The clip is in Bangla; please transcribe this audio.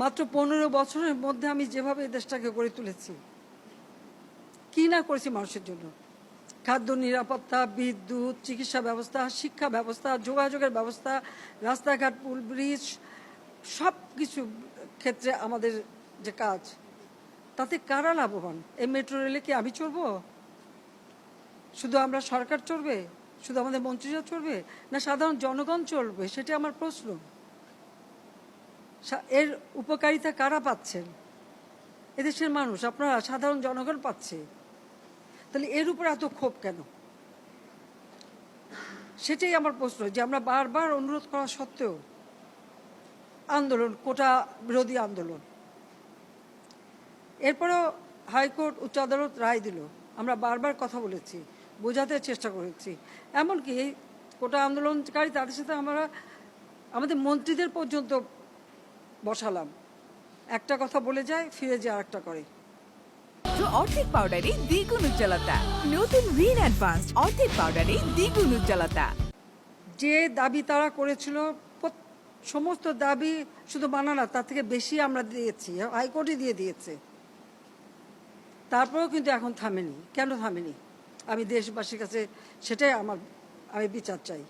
মাত্র পনেরো বছরের মধ্যে আমি যেভাবে দেশটাকে গড়ে তুলেছি, কি না করেছি মানুষের জন্য? খাদ্য নিরাপত্তা, বিদ্যুৎ, চিকিৎসা ব্যবস্থা, শিক্ষা ব্যবস্থা, যোগাযোগের ব্যবস্থা, রাস্তাঘাট, পুল, ব্রিজ সব কিছু ক্ষেত্রে আমাদের যে কাজ, তাতে কারা লাভবান? এই মেট্রো রেলে কি আমি চড়বো? শুধু আমরা সরকার চড়বে? শুধু আমাদের মন্ত্রীরা চড়বে? না সাধারণ জনগণ চলবে সেটা আমার প্রশ্ন। এর উপকারিতা কারা পাচ্ছেন? এদেশের মানুষ, আপনারা সাধারণ জনগণ পাচ্ছে। তাহলে এর উপর এত ক্ষোভ কেন? সেটাই আমার প্রশ্ন, যে আমরা বারবার অনুরোধ করা সত্ত্বেও আন্দোলন, কোটা বিরোধী আন্দোলন। এরপরেও হাইকোর্ট, উচ্চ আদালত রায় দিল। আমরা বারবার কথা বলেছি, বোঝাতে চেষ্টা করেছি। এমনকি কোটা আন্দোলনকারী, তাদের সাথে আমরা, আমাদের মন্ত্রীদের পর্যন্ত বসালাম। একটা কথা বলে যায় ফিরে যায় আরেকটা করে। তো অর্ধেক পাউডারে দ্বিগুণ উজ্জ্বলতা। নতুন রিন অ্যাডভান্সড অর্ধেক পাউডারে দ্বিগুণ উজ্জ্বলতা। যে দাবি তারা করেছিল সমস্ত দাবি শুধু মানা না তার থেকে বেশি আমরা দিয়েছি হাইকোর্টে দিয়ে দিয়েছে। তারপরেও কিন্তু এখন থামেনি। কেন থামেনি? আমি দেশবাসীর কাছে সেটাই আমার আমি বিচার চাই।